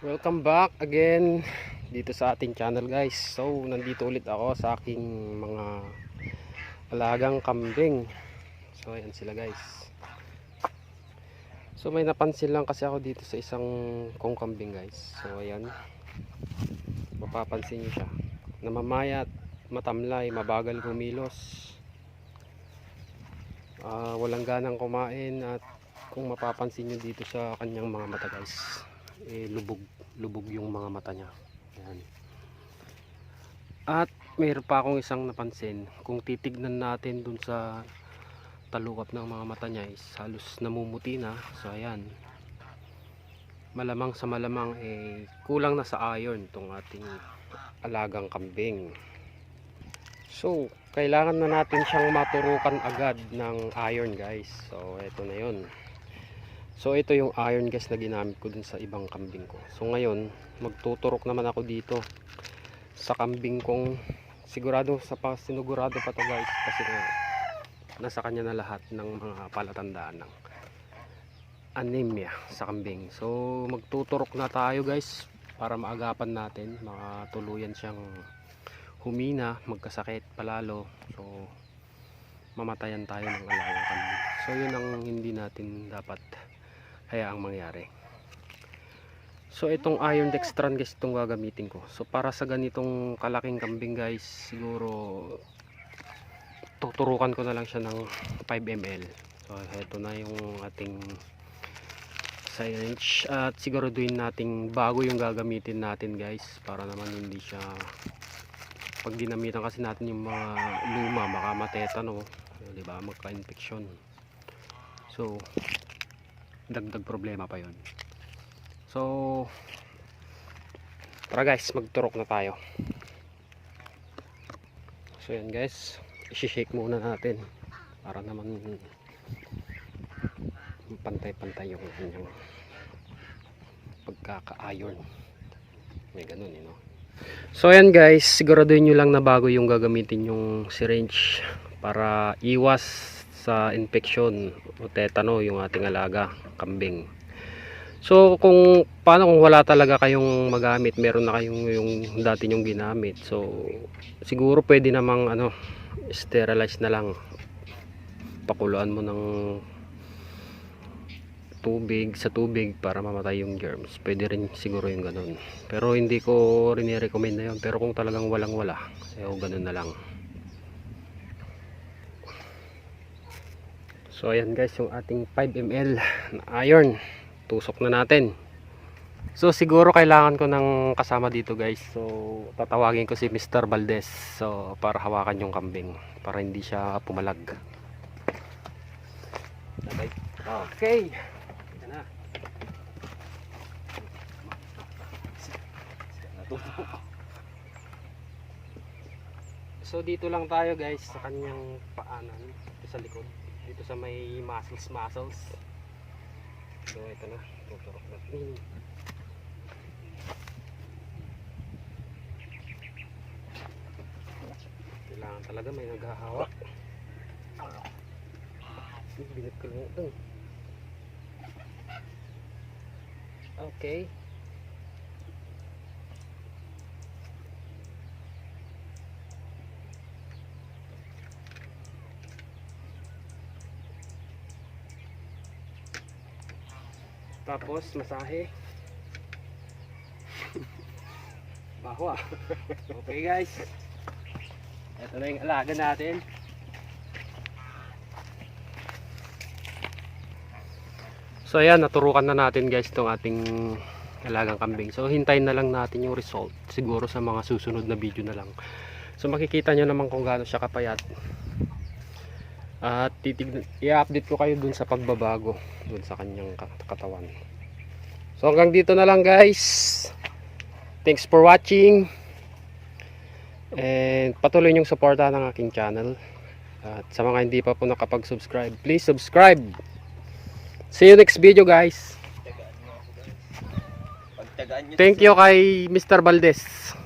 Welcome back again dito sa ating channel guys. So, nandito ulit ako sa aking mga alagang kambing. So, ayan sila guys. So, may napansin lang kasi ako dito sa isang kong kambing guys. So, ayan. Mapapansin nyo siya. Namamayat, matamlay, mabagal kumilos. Ah, walang ganang kumain at kung mapapansin nyo dito sa kanyang mga mata guys eh, lubog lubog yung mga mata niya. Ayan. at mayroon pa akong isang napansin. Kung titignan natin dun sa talukap ng mga mata niya is halos namumuti na. So ayan. Malamang sa malamang eh kulang na sa iron tong ating alagang kambing. So kailangan na natin siyang maturukan agad ng iron guys. So eto na yun So ito yung iron gas na ginamit ko dun sa ibang kambing ko. So ngayon, magtuturok naman ako dito sa kambing kong sigurado sa pa sinugurado pa to guys kasi nga nasa kanya na lahat ng mga palatandaan ng anemia sa kambing. So magtuturok na tayo guys para maagapan natin, makatuluyan siyang humina, magkasakit palalo. So mamatayan tayo ng alagang kambing. So yun ang hindi natin dapat hayaang mangyari. So itong iron dextran guys itong gagamitin ko. So para sa ganitong kalaking kambing guys, siguro tuturukan ko na lang siya ng 5 ml. So ito na yung ating syringe at siguraduhin nating bago yung gagamitin natin guys para naman hindi siya pag ginamitan kasi natin yung mga luma baka matetano, 'di ba? Magka-infection. So dagdag problema pa yon so tara guys magturok na tayo. So yan guys isi-shake muna natin para naman pantay-pantay yung kanyang pagkaka-iron. May ganun eh no so yan guys siguraduhin nyo lang na bago yung gagamitin yung syringe para iwas sa infection o tetano yung ating alaga, kambing. So kung paano kung wala talaga kayong magamit, meron na kayong yung dati nyong ginamit. So siguro pwede namang ano sterilize na lang. Pakuluan mo ng tubig sa tubig para mamatay yung germs. Pwede rin siguro yung ganun. Pero hindi ko rin i-recommend na yun. Pero kung talagang walang wala, so ganun na lang. So ayan guys yung ating 5 ml na iron. Tusok na natin. So siguro kailangan ko ng kasama dito guys. So tatawagin ko si Mr. Valdez. So para hawakan yung kambing. Para hindi siya pumalag. Okay. Yan na. So dito lang tayo guys sa kanyang paanan. Sa likod dito sa may muscles muscles. So ito na. Tuturok natin kailangan talaga may naghahawak. Binit ko lang ito. Okay Tapos masahe. Baho ah. Okay guys. Ito na yung alaga natin. So ayan, naturukan na natin guys itong ating alagang kambing. So hintayin na lang natin yung result. Siguro sa mga susunod na video na lang. So makikita nyo naman kung gaano siya kapayat. At titignan, i-update ko kayo dun sa pagbabago dun sa kanyang kat- katawan. So hanggang dito na lang guys. Thanks for watching. And patuloy niyong suportahan ang aking channel. At sa mga hindi pa po nakapag-subscribe, please subscribe. See you next video guys. Thank you kay Mr. Valdez.